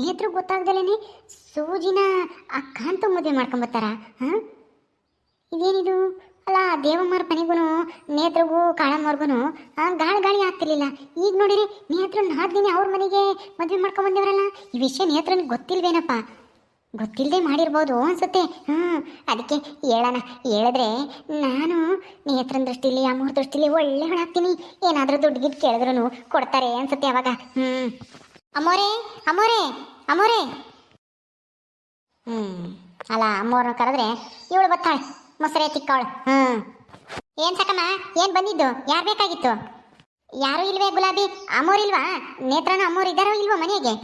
ನೇತ್ರ ಗೊತ್ತಾಗ್ದಲೇನೆ ಸೂಜಿನ ಆ ಕಾಂತ ಮದುವೆ ಮಾಡ್ಕೊಂಬತ್ತಾರ ಇದೇನಿದು? ಅಲ್ಲ ದೇವಮ್ಮರ ಮನೆಗೂ, ನೇತ್ರಗೂ, ಕಾಳಮ್ಮವ್ರಿಗೂ ಗಾಳಿ ಗಾಳಿ ಆಗ್ತಿರ್ಲಿಲ್ಲ. ಈಗ ನೋಡಿರಿ, ನೇತ್ರ ನಾದಿನಿ ಅವ್ರ ಮನೆಗೆ ಮದುವೆ ಮಾಡ್ಕೊಂಬಂದಿವ್ರಲ್ಲ. ಈ ವಿಷಯ ನೇತ್ರನಿಗೆ ಗೊತ್ತಿಲ್ವೇನಪ್ಪ? ಗೊತ್ತಿಲ್ಲದೆ ಮಾಡಿರ್ಬೋದು ಅನ್ಸುತ್ತೆ ಹ್ಞೂ ಅದಕ್ಕೆ ಹೇಳೋಣ, ಹೇಳಿದ್ರೆ ನಾನು ನೇತ್ರನ ದೃಷ್ಟಿಲಿ, ಅಮ್ಮವ್ರ ದೃಷ್ಟಿಲಿ ಒಳ್ಳೆ ಹಾಕ್ತೀನಿ. ಏನಾದರೂ ದುಡ್ಡು ಗಿಟ್ಟು ಕೇಳಿದ್ರು ಕೊಡ್ತಾರೆ ಅನ್ಸುತ್ತೆ ಅವಾಗ. ಹ್ಞೂ ಅಮ್ಮೋರೇ, ಅಮ್ಮೋರೆ ಅಮ್ಮೋರೆ. ಹ್ಞೂ ಅಲ್ಲ ಅಮ್ಮವ್ರನ್ನ ಕರೆದ್ರೆ ಇವಳು ಬರ್ತಾಳೆ, ಮೊಸರೆ ತಿಕ್ಕವಳು. ಹ್ಮ್. ಏನ್ ಸಕಮ್ಮ, ಏನ್ ಬಂದಿದ್ದು? ಯಾರು ಬೇಕಾಗಿತ್ತು? ಯಾರು ಇಲ್ವೇ ಗುಲಾಬಿ? ಅಮ್ಮೋರಿಲ್ವಾ ನೇತ್ರನ ಅಮ್ಮೋರ್ ಇದ್ದಾರೋ ಇಲ್ವೋ ಮನೆಗೆ?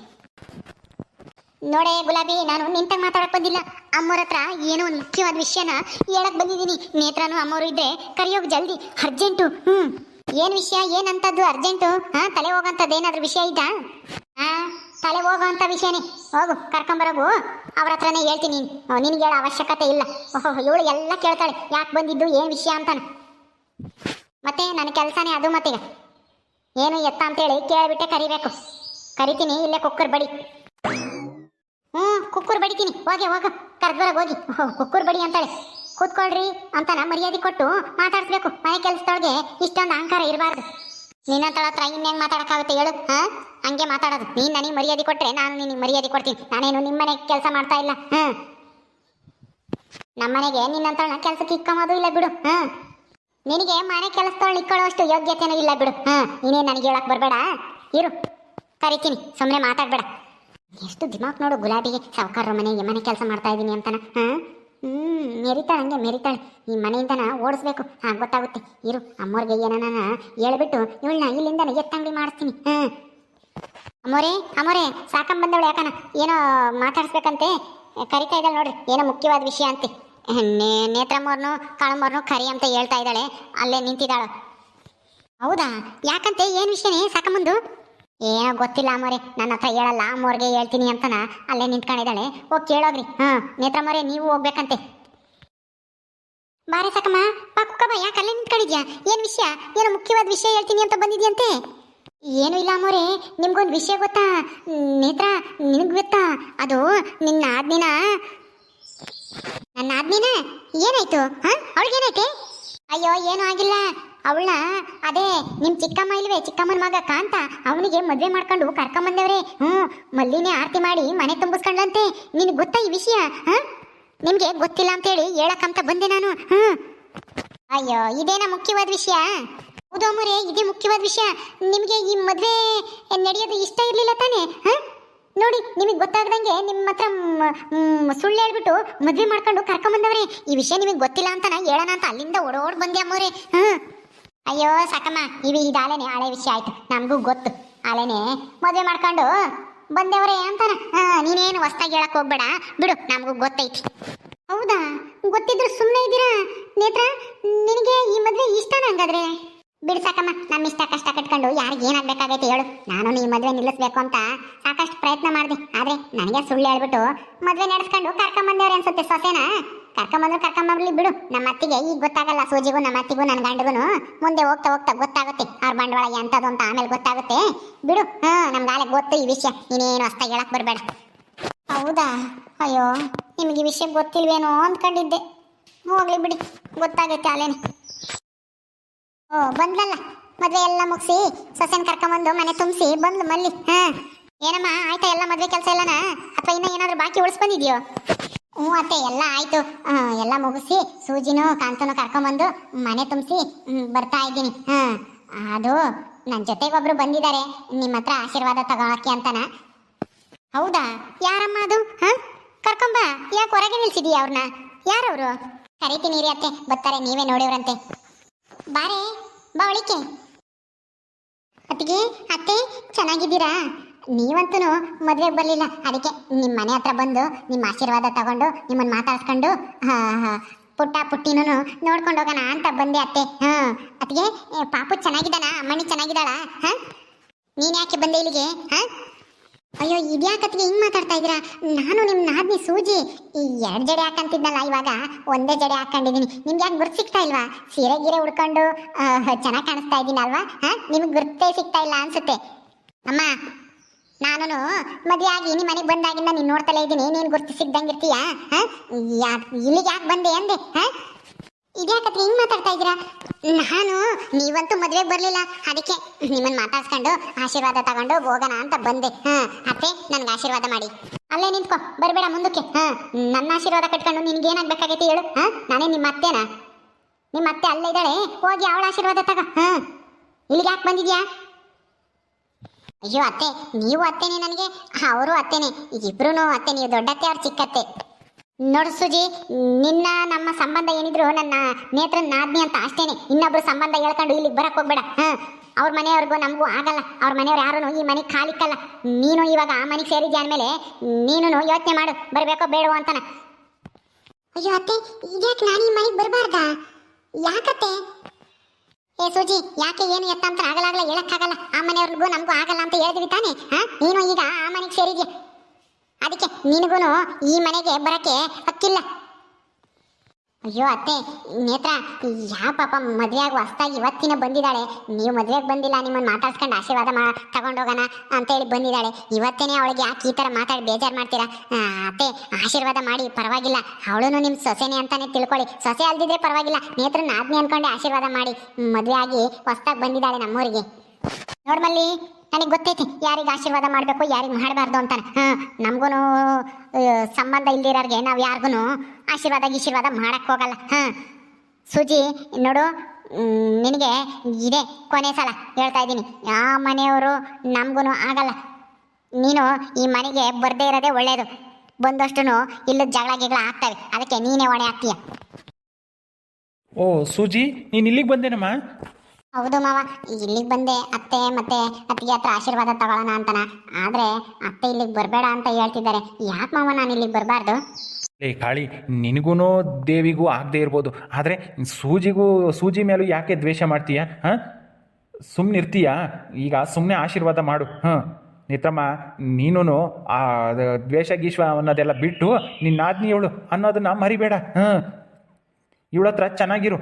ನೋಡೆ ಗುಲಾಬಿ, ನಾನು ನಿಂತಾಗ ಮಾತಾಡಕ್ ಬಂದಿಲ್ಲ. ಅಮ್ಮೋರ ಹತ್ರ ಏನೋ ಒಂದು ಮುಖ್ಯವಾದ ವಿಷಯನ ಹೇಳಕ್ ಬಂದಿದ್ದೀನಿ. ನೇತ್ರನು ಅಮ್ಮೋರು ಇದ್ರೆ ಕರಿಯೋಕೆ ಜಲ್ದಿ. ಅರ್ಜೆಂಟು. ಹ್ಮ್. ಏನ್ ವಿಷಯ, ಏನಂತದ್ದು ಅರ್ಜೆಂಟು? ಹಾ, ತಲೆ ಹೋಗಂತದ್ದು ಏನಾದ್ರೂ ವಿಷಯ ಇದ್ದಾ ತಲೆ ಹೋಗುವಂಥ ವಿಷಯನೇ ಹೋಗು ಕರ್ಕೊಂಬರೋಗು ಅವ್ರ ಹತ್ರನೇ ಹೇಳ್ತೀನಿ ನಿನಗೆ ಹೇಳೋ ಅವಶ್ಯಕತೆ ಇಲ್ಲ. ಓಹೋ, ಇವಳು ಎಲ್ಲ ಕೇಳ್ತಾಳೆ. ಯಾಕೆ ಬಂದಿದ್ದು, ಏನು ವಿಷಯ ಅಂತಾನೆ. ಮತ್ತೆ ನನ್ನ ಕೆಲಸನೇ ಅದು ಮತ್ತೀಗ. ಏನು ಎತ್ತ ಅಂತೇಳಿ ಕೇಳಿಬಿಟ್ಟೆ ಕರಿಬೇಕು. ಕರಿತೀನಿ, ಇಲ್ಲೇ ಕುಕ್ಕರ್ ಬಡಿ. ಹ್ಞೂ, ಕುಕ್ಕರ್ ಬಡಿತೀನಿ. ಹೋಗಿ, ಹೋಗು. ಕರ್ದ್ಬರಾಗ ಹೋಗಿ. ಓಹೋ, ಕುಕ್ಕರ್ ಬಡಿ ಅಂತಾಳೆ. ಕೂತ್ಕೊಳ್ರಿ ಅಂತಾನ ಮರ್ಯಾದೆ ಕೊಟ್ಟು ಮಾತಾಡಿಸ್ಬೇಕು. ಮನೆ ಕೆಲಸದೊಳಗೆ ಇಷ್ಟೊಂದು ಅಹಂಕಾರ ಇರಬಾರ್ದು. ನಿನ್ನಂತಳ ಹತ್ರ ಇನ್ನೇನು ಮಾತಾಡೋಕ್ಕಾಗುತ್ತೆ ಹೇಳು, ಹಾ? ಹಂಗೆ ಮಾತಾಡೋದು. ನೀನು ನನಗೆ ಮರ್ಯಾದೆ ಕೊಟ್ಟರೆ ನಾನು ನಿನಗೆ ಮರ್ಯಾದೆ ಕೊಡ್ತೀನಿ. ನಾನೇನು ನಿಮ್ಮ ಮನೆಗೆ ಕೆಲಸ ಮಾಡ್ತಾ ಇಲ್ಲ, ಹಾಂ? ನಮ್ಮನೆಗೆ ನಿನ್ನಂತಳ ಕೆಲಸಕ್ಕೆ ಇಕ್ಕೊಂಬೋದು ಇಲ್ಲ ಬಿಡು, ಹಾಂ? ನಿನಗೆ ಮನೆ ಕೆಲಸದೊಳಗೆ ಇಕ್ಕೊಳ್ಳೋಷ್ಟು ಯೋಗ್ಯತೆನೂ ಇಲ್ಲ ಬಿಡು, ಹಾಂ? ನೀನೇ ನನಗೆ ಹೇಳಕ್ ಬರಬೇಡ ಇರು, ಕರಿತೀನಿ ಸುಮ್ಮನೆ ಮಾತಾಡಬೇಡ. ಎಷ್ಟು ದಿಮಾಕ್ ನೋಡು ಗುಲಾಬಿಗೆ, ಸಾವುಕಾರರ ಮನೆಗೆ ಮನೆ ಕೆಲಸ ಮಾಡ್ತಾ ಇದ್ದೀನಿ ಅಂತಾನ, ಹಾಂ? ಹ್ಞೂ ಮೆರಿತಾಳೆ ಹಂಗೆ ಮೆರಿತಾಳೆ ಈ ಮನೆಯಿಂದನ ಓಡಿಸ್ಬೇಕು. ಹಾಂ, ಗೊತ್ತಾಗುತ್ತೆ. ಇರು, ಅಮ್ಮೋರ್ಗೆ ಏನಾನ ಹೇಳ್ಬಿಟ್ಟು ಇವಳನ್ನ ಇಲ್ಲಿಂದ ಎತ್ತಂಗಡಿ ಮಾಡಿಸ್ತೀನಿ. ಹಾಂ. ಅಮ್ಮೋರೇ ಅಮ್ಮೋರೇ, ಸಾಕಂಬಂದವಳು ಯಾಕನ? ಏನೋ ಮಾತಾಡ್ಸ್ಬೇಕಂತೆ. ಕರಿತಾ ಇದ್ದಾಳೆ ನೋಡ್ರಿ, ಏನೋ ಮುಖ್ಯವಾದ ವಿಷಯ ಅಂತೆ. ನೇ ನೇತ್ರಮ್ಮವ್ರನ್ನು ಕಾಳಮ್ಮವ್ರನ್ನು ಕರಿ ಅಂತ ಹೇಳ್ತಾ ಇದ್ದಾಳೆ. ಅಲ್ಲೇ ನಿಂತಿದ್ದಾಳು. ಹೌದಾ? ಯಾಕಂತೆ? ಏನು ವಿಷಯನೇ ಸಾಕಂಬಂದು? ಏನೋ ಗೊತ್ತಿಲ್ಲ ಅಮ್ಮೋರೆ, ನನ್ನ ಹತ್ರ ಹೇಳಲ್ಲ, ಅಮ್ಮೋರ್ಗೆ ಹೇಳ್ತೀನಿ ಅಂತನ ಅಲ್ಲೇ ನಿಂತ್ಕೊಂಡಿದ್ದಾಳೆ. ಹೋಗಿ ಕೇಳೋಗ್ರಿ. ಹಾಂ ನೇತ್ರಮ್ಮೋರೆ ನೀವು ಹೋಗ್ಬೇಕಂತೆ. ಬಾರೆ ಸಾಕಮ್ಮ, ಬಾ, ಕುಕ್ಕಮ್ಮ, ಯಾಕೆ ಅಲ್ಲೇ ನಿಂತ್ಕೊಂಡಿದ್ಯಾ? ಏನು ವಿಷಯ? ಏನೋ ಮುಖ್ಯವಾದ ವಿಷಯ ಹೇಳ್ತೀನಿ ಅಂತ ಬಂದಿದ್ಯಂತೆ? ಏನು ಇಲ್ಲ ಅಮ್ಮೋರೆ, ನಿಮ್ಗೊಂದು ವಿಷಯ ಗೊತ್ತಾ? ನೇತ್ರ, ನಿನಗೆ ಗೊತ್ತಾ? ಅದು ನಿನ್ನ ಆದ್ನಿನ ನನ್ನ ಆದ್ನಿನ ಏನಾಯ್ತು? ಹಾ ಅವಳಿಗೇನೈತೆ ಅಯ್ಯೋ, ಏನೂ ಆಗಿಲ್ಲ. ಅವಳನ್ನ ಅದೇ ನಿಮ್ಮ ಚಿಕ್ಕಮ್ಮ ಇಲ್ವೇ, ಚಿಕ್ಕಮ್ಮನ ಮಗ ಕಾಂತ, ಅವನಿಗೆ ಮದುವೆ ಮಾಡ್ಕೊಂಡು ಕರ್ಕೊಂಬಂದವ್ರೆ. ಹ್ಞೂ, ಮಲ್ಲಿನೇ ಆರತಿ ಮಾಡಿ ಮನೆ ತುಂಬಿಸ್ಕೊಂಡ್ಲಂತೆ ನಿನಗೆ ಗೊತ್ತಾ ಈ ವಿಷಯ? ಹಾಂ? ನಿಮಗೆ ಗೊತ್ತಿಲ್ಲ ಅಂತೇಳಿ ಹೇಳಕ್ಕಂತ ಬಂದೆ ನಾನು. ಹ್ಞೂ. ಅಯ್ಯೋ, ಇದೇನ ಮುಖ್ಯವಾದ ವಿಷಯ? ಹೌದು ಅಮ್ಮರೇ, ಇದೇ ಮುಖ್ಯವಾದ ವಿಷಯ. ನಿಮಗೆ ಈ ಮದುವೆ ನಡೆಯೋದು ಇಷ್ಟ ಇರಲಿಲ್ಲ ತಾನೇ? ಹಾಂ? ನೋಡಿ, ನಿಮಗೆ ಗೊತ್ತಾಗ್ದಂಗೆ ನಿಮ್ಮ ಹತ್ರ ಸುಳ್ಳು ಹೇಳ್ಬಿಟ್ಟು ಮದುವೆ ಮಾಡ್ಕೊಂಡು ಕರ್ಕೊಂಬಂದವ್ರೆ. ಈ ವಿಷಯ ನಿಮಗೆ ಗೊತ್ತಿಲ್ಲ ಅಂತ ಹೇಳೋಣ ಅಂತ ಅಲ್ಲಿಂದ ಓಡೋಡ್ ಬಂದೆ ಅಮ್ಮವ್ರೆ ಹಾಂ ಅಯ್ಯೋ, ಸಾಕಮ್ಮ ಇವಿ ಇದಾಲೇನೆ, ಹಳೆ ವಿಷಯ ಆಯ್ತು. ನಮಗೂ ಗೊತ್ತು. ಆಲೇನೆ, ಮದುವೆ ಮಾಡ್ಕೊಂಡು ಬಂದೆವರೇ ಅಂತಾನ. ನೀನೇನು ಹೊಸ್ದಾಗಿ ಹೇಳಕ್ ಹೋಗ್ಬೇಡ. ಬಿಡು, ನಮಗೂ ಗೊತ್ತೈತಿ. ಹೌದಾ? ಗೊತ್ತಿದ್ರು ಸುಮ್ಮನೆ ಇದ್ದೀರಾ? ನೇತ್ರ, ನಿನಗೆ ಈ ಮದುವೆ ಇಷ್ಟನ ಹಂಗಾದ್ರೆ? ಬಿಡು ಸಾಕಮ್ಮ ನಮ್ಮ ಇಷ್ಟ ಕಷ್ಟ ಕಟ್ಕೊಂಡು ಯಾರಿಗೆ ಏನಾಗಬೇಕಾಗೈತೆ ಹೇಳು. ನಾನು ಈ ಮದುವೆ ನಿಲ್ಲಿಸ್ಬೇಕು ಅಂತ ಸಾಕಷ್ಟು ಪ್ರಯತ್ನ ಮಾಡಿದೆ. ಆದ್ರೆ ನನಗೆ ಸುಳ್ಳು ಹೇಳ್ಬಿಟ್ಟು ಮದುವೆ ನಡೆಸ್ಕೊಂಡು ಕರ್ಕೊಂಬಂದವ್ರೆ ಅನ್ಸುತ್ತೆ ಸೊಸೆನ. ಕರ್ಕೊಂಬಂದ್ರು ಕರ್ಕೊಂಬರ್ಲಿ ಬಿಡು. ನಮ್ಮ ಅತ್ತಿಗೆ ಈಗ ಗೊತ್ತಾಗಲ್ಲ ಸೂಜಿಗೂ ನಮ್ಮ ಅತ್ತಿಗೂ ನನ್ನ ಗಂಡಗೂ ಮುಂದೆ ಹೋಗ್ತಾ ಹೋಗ್ತಾ ಗೊತ್ತಾಗುತ್ತೆ ಅವ್ರ ಬಂಡವಾಳ ಎಂಥದ್ದು ಅಂತ ಆಮೇಲೆ ಗೊತ್ತಾಗುತ್ತೆ. ಬಿಡು, ಹಾ ನಮ್ಗೆ ಆಲೆ ಗೊತ್ತು ಈ ವಿಷಯ. ನೀನೇನು ಅಷ್ಟಾಗಿ ಹೇಳಕ್ ಬರಬೇಡ. ಹೌದಾ? ಅಯ್ಯೋ, ನಿಮಗೆ ಈ ವಿಷಯ ಗೊತ್ತಿಲ್ವೇನೋ ಅಂದ್ಕೊಂಡಿದ್ದೆ. ಹೋಗ್ಲಿ ಬಿಡಿ ಗೊತ್ತಾಗುತ್ತೆ ಅಲ್ಲೇನೆ. ಓ, ಬಂದ್ಲಲ್ಲ? ಮದ್ವೆ ಎಲ್ಲ ಮುಗಿಸಿ ಸೊಸೆನ್ ಕರ್ಕೊಂಬಂದು ಮನೆ ತುಂಬಿಸಿ ಬಂದ್ಲು ಮಲ್ಲಿ, ಹಾ. ಏನಮ್ಮ, ಆಯ್ತಾ ಎಲ್ಲ ಮದ್ವೆ ಕೆಲಸ ಇಲ್ಲನಾ ಅಥವಾ ಇನ್ನ ಏನಾದ್ರು ಬಾಕಿ ಉಳಿಸ್ ಬಂದಿದ್ಯೋ ಹ್ಞೂ ಅತ್ತೆ, ಎಲ್ಲ ಆಯ್ತು. ಎಲ್ಲ ಮುಗಿಸಿ ಸೂಜಿನೂ ಕಾಂತನೂ ಕರ್ಕೊಂಬಂದು ಮನೆ ತುಂಬಿಸಿ ಬರ್ತಾ ಇದ್ದೀನಿ. ಹಾ, ಅದು ನನ್ನ ಜೊತೆಗೆ ಒಬ್ರು ಬಂದಿದ್ದಾರೆ ನಿಮ್ಮ ಹತ್ರ ಆಶೀರ್ವಾದ ತಗೊಳಕ್ಕೆ ಅಂತನ. ಹೌದಾ? ಯಾರಮ್ಮ ಅದು? ಹಾ? ಕರ್ಕೊಂಬ ಯಾಕೆ ಹೊರಗೆ ನಿಲ್ಸಿದೀಯ ಅವ್ರನ್ನ ಯಾರವರು? ಕರಿತೀನಿ ರೀ ಅತ್ತೆ. ಬರ್ತಾರೆ, ನೀವೇ ನೋಡಿವ್ರಂತೆ. ಬಾರೆ, ಬಾ ಒಳಿಕೆ ಅತ್ತಿಗೆ, ಅತ್ತೆ, ಚೆನ್ನಾಗಿದ್ದೀರಾ? ನೀವಂತೂ ಮದುವೆಗೆ ಬರಲಿಲ್ಲ. ಅದಕ್ಕೆ ನಿಮ್ಮ ಮನೆ ಹತ್ರ ಬಂದು ನಿಮ್ಮ ಆಶೀರ್ವಾದ ತಗೊಂಡು ನಿಮ್ಮನ್ನು ಮಾತಾಡ್ಸ್ಕೊಂಡು ಪುಟ್ಟ ಪುಟ್ಟಿನೂ ನೋಡ್ಕೊಂಡು ಹೋಗೋಣ ಅಂತ ಬಂದೆ ಅತ್ತೆ. ಹಾಂ, ಅತ್ತಿಗೆ ಪಾಪು ಚೆನ್ನಾಗಿದ್ದಾನ? ಅಮ್ಮಣ್ಣಿ ಚೆನ್ನಾಗಿದ್ದಾಳ? ಹಾಂ? ನೀನು ಯಾಕೆ ಬಂದೆ ಇಲ್ಲಿಗೆ? ಹಾಂ? ಅಯ್ಯೋ ಇದ್ಯಾಕತ್ತಿಗೆ ಹಿಂಗ್ ಮಾತಾಡ್ತಾ ಇದ್ದೀರಾ? ನಾನು ನಿಮ್ಮ ನಾದ್ನಿ ಸೂಜಿ. ಈ ಎರಡು ಜಡೆ ಹಾಕಂತಿದ್ನಲ್ಲ ಇವಾಗ. ಒಂದೇ ಜಡೆ ಹಾಕೊಂಡಿದ್ದೀನಿ ನಿಮ್ಗೆ ಯಾಕೆ ಗುರ್ತು ಸಿಗ್ತಾ ಇಲ್ವಾ? ಸೀರೆ ಗೀರೆ ಉಡ್ಕೊಂಡು ಚೆನ್ನಾಗಿ ಕಾಣಿಸ್ತಾ ಇದ್ದೀನಲ್ವಾ? ಹಾ, ನಿಮ್ಗೆ ಗುರ್ತೇ ಸಿಗ್ತಾ ಇಲ್ಲ ಅನ್ಸುತ್ತೆ. ಅಮ್ಮ ನಾನು ಮದುವೆ ಆಗಿ ನಿಮ್ಮ ಮನೆಗೆ ಬಂದಾಗಿಂದ ನೀನು ನೋಡ್ತಲೇ ಇದ್ದೀನಿ ನೀನು ಗುರ್ತು ಸಿಗ್ದಂಗಿರ್ತೀಯ ಹಾ? ಯಾಕೆ ಇಲ್ಲಿಗೆ ಯಾಕೆ ಬಂದೆ ಅಂದೆ ಇದ್ಯಾಕತ್ರಿ? ಹಿಂಗೆ ಮಾತಾಡ್ತಾ ಇದ್ದೀರಾ? ನಾನು ನೀವಂತೂ ಮದುವೆಗೆ ಬರಲಿಲ್ಲ. ಅದಕ್ಕೆ ನಿಮ್ಮನ್ನು ಮಾತಾಡ್ಸ್ಕೊಂಡು ಆಶೀರ್ವಾದ ತಗೊಂಡು ಹೋಗೋಣ ಅಂತ ಬಂದೆ. ಹಾಂ, ಅತ್ತೆ, ನನಗೆ ಆಶೀರ್ವಾದ ಮಾಡಿ. ಅಲ್ಲೇ ನಿಂತ್ಕೊ, ಬರಬೇಡ ಮುಂದಕ್ಕೆ. ಹಾಂ, ನನ್ನ ಆಶೀರ್ವಾದ ಕಟ್ಕೊಂಡು ನಿನ್ಗೆ ಏನಾಗ್ಬೇಕಾಗೈತಿ ಹೇಳು. ಹಾ, ನಾನೇ ನಿಮ್ಮ ಅತ್ತೆನಾ? ನಿಮ್ಮ ಅತ್ತೆ ಅಲ್ಲೇ ಇದ್ದಾಳೆ. ಹೋಗಿ ಅವಳ ಆಶೀರ್ವಾದ ತಗ. ಹಾ. ಇಲ್ಲಿಗೆ ಯಾಕೆ ಬಂದಿದ್ಯಾ? ಅಯ್ಯೋ ಅತ್ತೆ, ನೀವು ಅತ್ತೇನೆ ನನಗೆ, ಅವರು ಅತ್ತೆನೆ ಇಬ್ರು ಅತ್ತೆ, ನೀವು ದೊಡ್ಡತ್ತೆ ಅವ್ರು ಚಿಕ್ಕತ್ತೆ ನೋಡು ಸುಜಿ, ನಿನ್ನ ನಮ್ಮ ಸಂಬಂಧ ಏನಿದ್ರು ನನ್ನ ನೇತ್ರ ನಾದ್ನಿ ಅಂತ ಅಷ್ಟೇನೆ. ಇನ್ನೊಬ್ರು ಸಂಬಂಧ ಹೇಳ್ಕೊಂಡು ಇಲ್ಲಿಗೆ ಬರಕ್ ಹೋಗ್ಬೇಡ. ಹಾ, ಅವ್ರ ಮನೆಯವ್ರಿಗೂ ನಮಗೂ ಆಗಲ್ಲ. ಅವ್ರ ಮನೆಯವ್ರು ಯಾರು ಈ ಮನೆಗೆ ಕಾಲಿಕ್ಕಲ್ಲ ನೀನು ಇವಾಗ ಆ ಮನೆಗೆ ಸೇರಿದ್ಯಾ ಅಂದಮೇಲೆ ನೀನು ಯೋಚನೆ ಮಾಡು, ಬರಬೇಕೋ ಬೇಡವೋ ಅಂತಾನ. ಅಯ್ಯೋ ಅತ್ತೆ ಈಗ ನಾನು ಈ ಮನೆಗೆ ಬರಬಾರ್ದಾ? ಯಾಕತ್ತೆ? ಏ ಸೂಜಿ, ಯಾಕೆ ಏನು ಎತ್ತ ಅಂತ ಆಗಲಾಗಲ್ಲ ಹೇಳಕ್ಕಾಗಲ್ಲ ಆ ಮನೆಯವ್ರಿಗೂ ನಮಗೂ ಆಗಲ್ಲ ಅಂತ ಹೇಳಿದ್ವಿ ತಾನೆ, ಹಾ? ನೀನು ಈಗ ಆ ಮನೆಗೆ ಸೇರಿದ್ಯಾ? ಅದಕ್ಕೆ ನಿನಗೂ ಈ ಮನೆಗೆ ಬರಕ್ಕೆ ಹಕ್ಕಿಲ್ಲ. ಅಯ್ಯೋ ಅತ್ತೆ, ನೇತ್ರ ಯಾ ಪಾಪ ಮದುವೆಯಾಗಿ ಹೊಸ್ದಾಗಿ ಇವತ್ತಿನ ಬಂದಿದ್ದಾಳೆ? ನೀವು ಮದುವೆಗೆ ಬಂದಿಲ್ಲ ನಿಮ್ಮನ್ನು ಮಾತಾಡ್ಸ್ಕೊಂಡು ಆಶೀರ್ವಾದ ಮಾ ತಗೊಂಡೋಗೋಣ ಅಂತೇಳಿ ಬಂದಿದ್ದಾಳೆ. ಇವತ್ತೇನೆ ಅವಳಿಗೆ ಯಾಕೆ ಈ ಥರ ಮಾತಾಡಿ ಬೇಜಾರು ಮಾಡ್ತೀರಾ? ಅತ್ತೆ, ಆಶೀರ್ವಾದ ಮಾಡಿ, ಪರವಾಗಿಲ್ಲ. ಅವಳು ನಿಮ್ಮ ಸೊಸೆನೆ ಅಂತಾನೆ ತಿಳ್ಕೊಳ್ಳಿ. ಸೊಸೆ ಅಲ್ದಿದ್ರೆ ಪರವಾಗಿಲ್ಲ. ನೇತ್ರ ನಾದ್ನಿ ಅನ್ಕೊಂಡು ಆಶೀರ್ವಾದ ಮಾಡಿ ಮದುವೆ ಆಗಿ ಹೊಸ್ದಾಗಿ ಬಂದಿದ್ದಾಳೆ ನಮ್ಮೂರಿಗೆ. ನೋಡ್ಮಲ್ಲಿ ನನಗೆ ಗೊತ್ತೈತಿ, ಯಾರಿಗೆ ಆಶೀರ್ವಾದ ಮಾಡಬೇಕು, ಯಾರಿಗೆ ಮಾಡಬಾರ್ದು ಅಂತಾನೆ. ಹಾಂ ನಮಗೂ ಸಂಬಂಧ ಇಲ್ದಿರೋರಿಗೆ ನಾವು ಯಾರಿಗೂ ಆಶೀರ್ವಾದ ಗೀಶೀರ್ವಾದ ಮಾಡೋಕ್ಕೆ ಹೋಗಲ್ಲ. ಹಾಂ, ಸುಜಿ, ನೋಡು ನಿನಗೆ ಇದೇ ಕೊನೆ ಸಲ ಹೇಳ್ತಾ ಇದ್ದೀನಿ. ಯಾವ ಮನೆಯವರು ನಮಗೂ ಆಗಲ್ಲ. ನೀನು ಈ ಮನೆಗೆ ಬರದೇ ಇರೋದೇ ಒಳ್ಳೆಯದು ಬಂದಷ್ಟು ಇಲ್ಲ ಜಗಳ ಗಿಗಳ ಆಗ್ತವೆ. ಅದಕ್ಕೆ ನೀನೇ ಹೊಣೆ ಆಗ್ತೀಯ. ಓ, ಸೂಜಿ, ನೀನು ಇಲ್ಲಿಗೆ ಬಂದೇನಮ್ಮ? ಹೌದು ಮಾವ ಇಲ್ಲಿಗೆ ಬಂದೆ ಅತ್ತೆ ಮತ್ತೆ ಅತ್ತಿಗೆ ಹತ್ರ ಆಶೀರ್ವಾದ ತಗೊಳ್ಳೋಣ ಅಂತನ. ಆದ್ರೆ ಅತ್ತೆ ಇಲ್ಲಿಗೆ ಬರಬೇಡ ಅಂತ ಹೇಳ್ತಿದ್ದಾರೆ. ಯಾಕೆ ಮಾವ ನಾನು ಇಲ್ಲಿಗೆ ಬರಬಾರ್ದು? ಏ ಕಾಳಿ ನಿನಗೂ ದೇವಿಗೂ ಆಗದೆ ಇರ್ಬೋದು. ಆದರೆ ಸೂಜಿಗೂ ಸೂಜಿ ಮೇಲೂ ಯಾಕೆ ದ್ವೇಷ ಮಾಡ್ತೀಯಾ? ಹಾಂ? ಸುಮ್ಮನೆ ಇರ್ತೀಯಾ? ಈಗ ಸುಮ್ಮನೆ ಆಶೀರ್ವಾದ ಮಾಡು. ಹಾಂ. ನೇತ್ರಮ್ಮ ನೀನು ಆ ದ್ವೇಷ ಗೀಶ್ವ ಅನ್ನೋದೆಲ್ಲ ಬಿಟ್ಟು ನಿನ್ನ ಆಜ್ಞೆ ಇವಳು ಅನ್ನೋದನ್ನ ಮರಿಬೇಡ. ಹಾಂ. ಇವಳ ಹತ್ರ ಚೆನ್ನಾಗಿರು.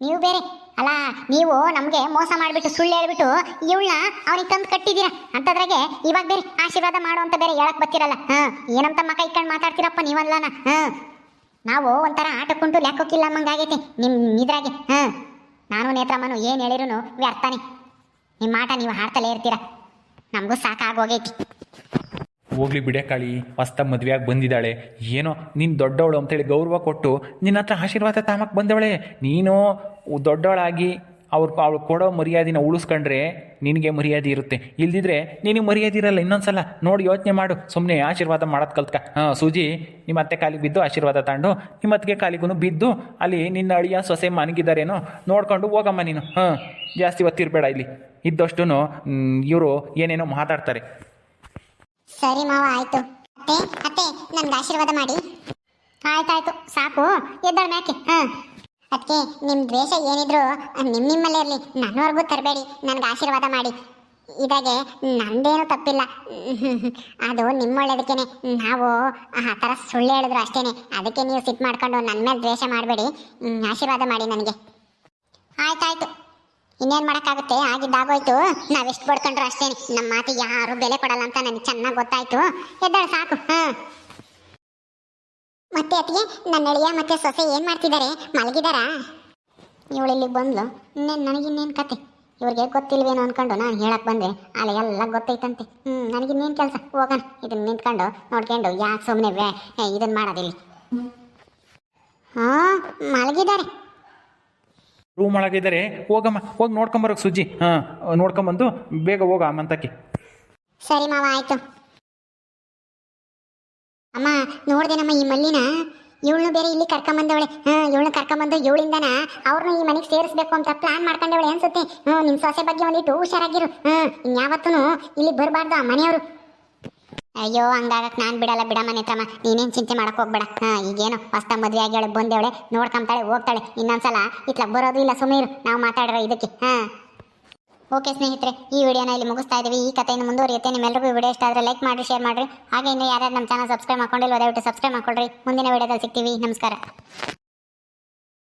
ನೀವು ಬೇರೆ ಅಲ್ಲ, ನೀವು ನಮಗೆ ಮೋಸ ಮಾಡಿಬಿಟ್ಟು ಸುಳ್ಳು ಹೇಳ್ಬಿಟ್ಟು ಇವಳನ್ನ ಅವನಿಗೆ ತಂದು ಕಟ್ಟಿದ್ದೀರಾ ಅಂತದ್ರಾಗೆ ಇವಾಗ ಬೇರೆ ಆಶೀರ್ವಾದ ಮಾಡು ಅಂತ ಬೇರೆ ಹೇಳಕ್ ಬರ್ತಿರಲ್ಲ? ಹಾಂ, ಏನಂತ ಮಕ ಇಕ್ಕಂಡು ಮಾತಾಡ್ತೀರಪ್ಪ ನೀವಲ್ಲನ ಹಾಂ. ನಾವು ಒಂಥರ ಆಟಕ್ಕುಂಟು ಲೆಕ್ಕಕ್ಕಿಲ್ಲ ಅನ್ನಂಗಾಗೈತೆ ನಿಮ್ಮ ಇದ್ರಾಗೆ. ಹಾಂ. ನಾನು ನೇತ್ರಮ್ಮನು ಏನು ಹೇಳಿರೂ ವ್ಯರ್ಥನೇ. ನಿಮ್ಮ ಆಟ ನೀವು ಹಾಡ್ತಲೇ ಇರ್ತೀರ. ನಮಗೂ ಸಾಕಾಗೋಗೈತಿ ಹೋಗ್ಲಿ ಬಿಡೆ ಕಾಳಿ, ಹೊಸ್ತ ಮದುವೆಯಾಗಿ ಬಂದಿದ್ದಾಳೆ. ಏನೋ ನೀನು ದೊಡ್ಡವಳು ಅಂತೇಳಿ ಗೌರವ ಕೊಟ್ಟು ನಿನ್ನ ಹತ್ರ ಆಶೀರ್ವಾದ ತಾಮಕ್ಕೆ ಬಂದವಳೆ. ನೀನು ದೊಡ್ಡವಳಾಗಿ ಅವ್ರು ಅವ್ಳು ಕೊಡೋ ಮರ್ಯಾದಿನ ಉಳಿಸ್ಕೊಂಡ್ರೆ ನಿನಗೆ ಮರ್ಯಾದೆ ಇರುತ್ತೆ. ಇಲ್ದಿದ್ರೆ ನಿನಗೆ ಮರ್ಯಾದೆ ಇರಲ್ಲ, ಇನ್ನೊಂದ್ಸಲ ನೋಡಿ ಯೋಚನೆ ಮಾಡು. ಸುಮ್ಮನೆ ಆಶೀರ್ವಾದ ಮಾಡೋದು ಕಲ್ತ್ಕ. ಹಾಂ, ಸೂಜಿ, ನಿಮ್ಮ ಅತ್ತೆ ಕಾಲಿಗೆ ಬಿದ್ದು ಆಶೀರ್ವಾದ ತಗೊಂಡು ನಿಮ್ಮ ಅತ್ತಿಗೆ ಕಾಲಿಗೂ ಬಿದ್ದು ಅಲ್ಲಿ ನಿನ್ನ ಅಳಿಯ ಸೊಸೆ ಮನಗಿದ್ದಾರೇನೋ ನೋಡ್ಕೊಂಡು ಹೋಗಮ್ಮ ನೀನು. ಹಾಂ, ಜಾಸ್ತಿ ಹೊತ್ತಿರಬೇಡ ಇಲ್ಲಿ. ಇದ್ದಷ್ಟು ಇವರು ಏನೇನೋ ಮಾತಾಡ್ತಾರೆ. ಸರಿ ಮಾವ, ಆಯ್ತು. ಅತ್ತೆ ಅತ್ತೆ, ನನ್ಗೆ ಆಶೀರ್ವಾದ ಮಾಡಿ. ಆಯ್ತಾಯ್ತು, ಸಾಕು. ಎದ್ದಾಳ ಮ್ಯಾಕೆ ಹಾ. ಅದಕ್ಕೆ ನಿಮ್ಮ ದ್ವೇಷ ಏನಿದ್ರು ನಿಮ್ಮ ನಿಮ್ಮಲ್ಲೇ ಇರಲಿ. ನನ್ನವರೆಗೂ ತರಬೇಡಿ. ನನಗೆ ಆಶೀರ್ವಾದ ಮಾಡಿ. ಇದಾಗೆ, ನಂದೇನು ತಪ್ಪಿಲ್ಲ. ಅದು ನಿಮ್ಮೊಳ್ಳೇದಕ್ಕೇನೆ. ನಾವು ಆ ಥರ ಸುಳ್ಳು ಹೇಳಿದ್ರು ಅಷ್ಟೇನೆ. ಅದಕ್ಕೆ ನೀವು ಸಿಟ್ಟು ಮಾಡ್ಕೊಂಡು ನನ್ನ ಮೇಲೆ ದ್ವೇಷ ಮಾಡಬೇಡಿ. ಆಶೀರ್ವಾದ ಮಾಡಿ ನನಗೆ. ಆಯ್ತಾಯ್ತು. ಇನ್ನೇನು ಮಾಡೋಕ್ಕಾಗುತ್ತೆ? ಆಗಿದ್ದಾಗೋಯ್ತು. ನಾವೆಷ್ಟು ಬಡ್ಕೊಂಡ್ರು ಅಷ್ಟೇ. ನಮ್ಮ ಮಾತಿಗೆ ಯಾರು ಬೆಲೆ ಕೊಡಲ್ಲ ಅಂತ ನನಗೆ ಚೆನ್ನಾಗಿ ಗೊತ್ತಾಯ್ತು. ಎದ್ದಾಳ, ಸಾಕು. ಹಾಂ. ಮತ್ತೆ ಅತ್ತಿಗೆ ನನ್ನ ಅಳಿಯ ಮತ್ತೆ ಸೊಸೆ ಏನು ಮಾಡ್ತಿದ್ದಾರೆ? ಮಲಗಿದಾರಾ? ಇವಳು ಇಲ್ಲಿಗೆ ಬಂದ್ಲು. ಇನ್ನೇನು, ನನಗಿನ್ನೇನು ಕತೆ? ಇವ್ರಿಗೆ ಗೊತ್ತಿಲ್ವೇನೋ ಅನ್ಕೊಂಡು ನಾನು ಹೇಳಕ್ ಬಂದೆ. ಅಲ್ಲಿ ಎಲ್ಲ ಗೊತ್ತೈತಂತೆ. ಹ್ಞೂ ನನಗಿನ್ನೇನು ಕೆಲಸ? ಹೋಗೋಣ. ಇದನ್ನ ನಿಂತ್ಕೊಂಡು ನೋಡ್ಕೊಂಡು ಯಾಕೆ ಸುಮ್ಮನೆ ವೇ ಇದನ್ನು ಮಾಡೋದಿಲ್ಲ? ಹಾಂ, ಮಲಗಿದ್ದಾರೆ. ರೂಮ್ ಒಳಗಿದ್ದಾರೆ ಹೋಗಮ್ಮ, ಹೋಗಿ ನೋಡ್ಕೊಂಬರೋಕೆ ಸುಜ್ಜಿ ಹಾಂ, ನೋಡ್ಕೊಂಬಂದು ಬೇಗ ಹೋಗ ಮಂತಕ್ಕೆ ಸರಿ ಮಾವ, ಆಯ್ತು. ಅಮ್ಮ ನೋಡ್ದೇನಮ್ಮ ಈ ಮಲ್ಲಿನ ಇವಳನ್ನು ಬೇರೆ ಇಲ್ಲಿ ಕರ್ಕೊಂಬಂದವಳೆ. ಹಾ ಇವಳನ್ನ ಕರ್ಕೊಂಬಂದು ಇವಳಿಂದನ ಅವ್ರನ್ನ ಈ ಮನೆಗೆ ಸೇರಿಸ್ಬೇಕು ಅಂತ ಪ್ಲಾನ್ ಮಾಡ್ಕೊಂಡವಳೆ ಅನ್ಸುತ್ತೆ. ಹ್ಞೂ ನಿಮ್ಮ ಸೊಸೆ ಬಗ್ಗೆ ಒಂದಿಟ್ಟು ಹುಷಾರಾಗಿರು. ಹ್ಞೂ ಇನ್ಯಾವತ್ತೂ ಇಲ್ಲಿ ಬರಬಾರ್ದು ಆ ಮನೆಯವರು. ಅಯ್ಯೋ, ಹಂಗಾಗಕ್ ನಾನು ಬಿಡಲ್ಲ ಬಿಡ ಮನೆ ತಮ್ಮ ನೀನೇನು ಚಿಂತೆ ಮಾಡಕ್ ಹೋಗ್ಬೇಡ. ಹಾ, ಈಗೇನು ಹೊಸ್ತ ಮದುವೆ ಆಗ್ಯಾಳೆ ಬಂದೇವಳೆ, ನೋಡ್ಕೊಂತಾಳೆ, ಹೋಗ್ತಾಳೆ. ಇನ್ನೊಂದ್ಸಲ ಇತ್ಲ ಬರೋದು ಇಲ್ಲ ಸುಮೀರ್ ನಾವು ಮಾತಾಡಿರೋ ಇದಕ್ಕೆ. ಹಾ. ಓಕೆ ಸ್ನೇಹಿತರೆ, ಈ ವಿಡಿಯೋನ ಇಲ್ಲಿ ಮುಗಿಸ್ತಾ ಇದ್ದೀವಿ ಈ ಕಥೆಯನ್ನು ಮುಂದುವರಿಯುತ್ತೆ. ನಿಮ್ಮೆಲ್ಲರಿಗೂ ವಿಡಿಯೋ ಇಷ್ಟ ಆದರೆ ಲೈಕ್ ಮಾಡಿ ಶೇರ್ ಮಾಡಿರಿ. ಹಾಗೆ ಇನ್ನು ಯಾರ್ಯಾರು ನಮ್ಮ ಚಾನಲ್ ಸಬ್ಸ್ಕ್ರೈಬ್ ಮಾಡ್ಕೊಂಡಿಲ್ಲ ದಯವಿಟ್ಟು ಸಬ್ಸ್ಕ್ರೈಬ್ ಮಾಡ್ಕೊಳ್ರಿ. ಮುಂದಿನ ವಿಡಿಯೋದಲ್ಲಿ ಸಿಗ್ತೀವಿ. ನಮಸ್ಕಾರ.